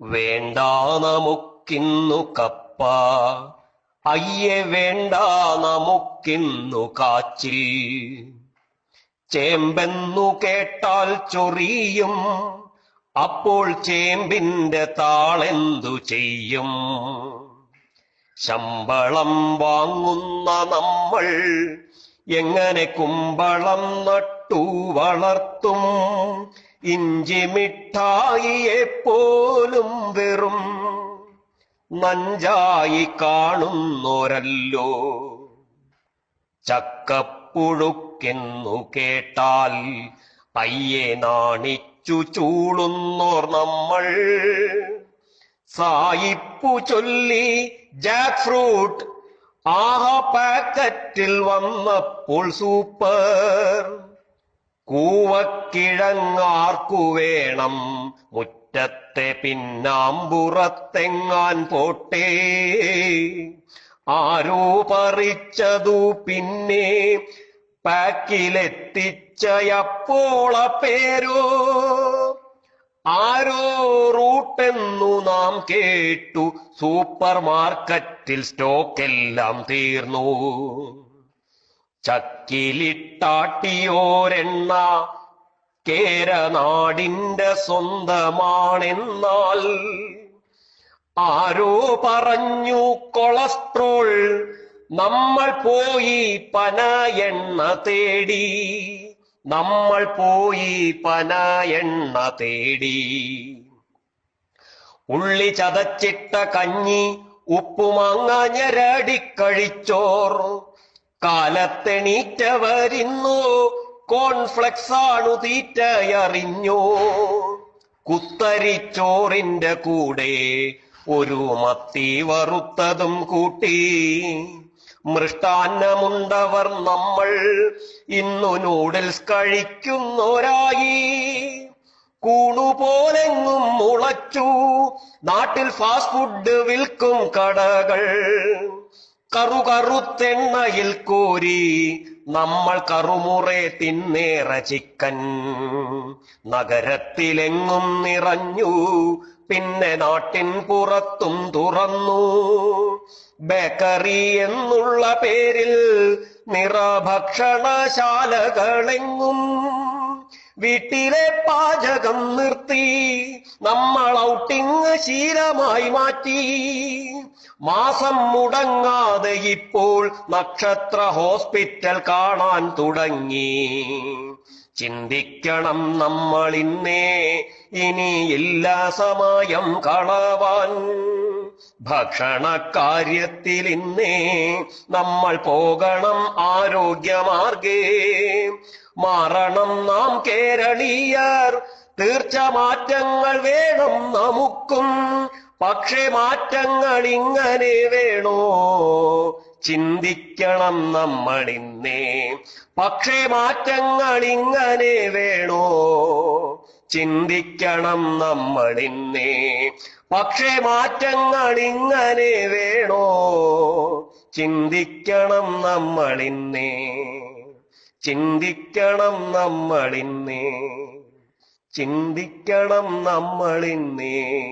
വേണ്ട നമുക്കിന്നു കപ്പ. അയ്യെ വേണ്ട നമുക്കിന്നു കാച്ചിൽ. ചേമ്പെന്നു കേട്ടാൽ ചൊറിയും. അപ്പോൾ ചേമ്പിന്റെ താളെന്തു ചെയ്യും. ശമ്പളം വാങ്ങുന്ന നമ്മൾ എങ്ങനെ കുമ്പളം നട്ടു വളർത്തും? ഇഞ്ചി മിഠായിയെ പോലും വെറും നഞ്ചായി കാണുന്നോരല്ലോ. ചക്കപ്പുഴുക്കെന്നു കേട്ടാൽ അയ്യെ നാണിച്ചു ചൂളുന്നോർ നമ്മൾ. സായിപ്പു ചൊല്ലി ജാക്ക് ഫ്രൂട്ട് ആഹ പാക്കറ്റിൽ വന്നപ്പോൾ സൂപ്പർ. കൂവക്കിഴങ്ങാർക്കു വേണം മുറ്റത്തെ പിന്നാമ്പുറത്തെങ്ങാൻ പോട്ടേ? ആരോ പറിച്ചതു പിന്നെ പാക്കിലെത്തിച്ചയപ്പോള പേരോ? ആരോ റൂട്ടെന്നു നാം കേട്ടു. സൂപ്പർ മാർക്കറ്റിൽ സ്റ്റോക്കെല്ലാം തീർന്നു. ചക്കിലിട്ടാട്ടിയോരെണ്ണ കേരനാടിന്റെ സ്വന്തമാണെന്നാൽ ആരോ പറഞ്ഞു കൊളസ്ട്രോൾ നമ്മൾ പോയി പന എണ്ണ തേടി. നമ്മൾ പോയി പന എണ്ണ തേടി. ഉള്ളി ചതച്ചിട്ട കഞ്ഞി ഉപ്പുമാങ്ങ ഞരടിക്കഴിച്ചോർ കാലത്തെണീറ്റവരിന്നു. കോൺഫ്ലെക്സ് ആണു തീറ്റയറിഞ്ഞോ. കുത്തരിച്ചോറിന്റെ കൂടെ ഒരു മത്തി വറുത്തതും കൂട്ടി. മൃഷ്ടാന്നമുണ്ടവർ നമ്മൾ ഇന്നു നൂഡിൽസ് കഴിക്കുന്നോരായി കൂണുപോലെങ്ങും മുളച്ചു. നാട്ടിൽ ഫാസ്റ്റ് ഫുഡ് വിൽക്കും കടകൾ. കറുകറുത്തെണ്ണയിൽ കോരി നമ്മൾ കറുമുറെ തിന്നേറ ചിക്കൻ. നഗരത്തിലെങ്ങും നിറഞ്ഞു പിന്നെ നാട്ടിൻ പുറത്തും തുറന്നു. ബേക്കറി എന്നുള്ള പേരിൽ നിറഭക്ഷണശാലകളെങ്ങും വീട്ടിലെ പാചകം നിർത്തി നമ്മൾ ഔട്ടിങ് ശീലമായി മാറ്റി. മാസം മുടങ്ങാതെ ഇപ്പോൾ നക്ഷത്ര ഹോസ്പിറ്റൽ കാണാൻ തുടങ്ങി. ചിന്തിക്കണം നമ്മൾ ഇന്നേ എല്ലാ സമയം കളവാൻ. ഭക്ഷണക്കാര്യത്തിൽ ഇന്നേ നമ്മൾ പോകണം ആരോഗ്യമാർഗേ. മാറണം നാം കേരളീയർ തീർച്ച മാറ്റങ്ങൾ വേണം നമുക്കും. പക്ഷേ മാറ്റങ്ങൾ ഇങ്ങനെ വേണോ? ചിന്തിക്കണം നമ്മൾ ഇന്നേ പക്ഷേ മാറ്റങ്ങൾ ഇങ്ങനെ വേണോ? ചിന്തിക്കണം നമ്മളിന്നേ. പക്ഷേ മാറ്റങ്ങൾ ഇങ്ങനെ വേണോ? ചിന്തിക്കണം നമ്മളിന്നേ. ചിന്തിക്കണം നമ്മളിന്നേ. ചിന്തിക്കണം നമ്മൾ ഇന്നേ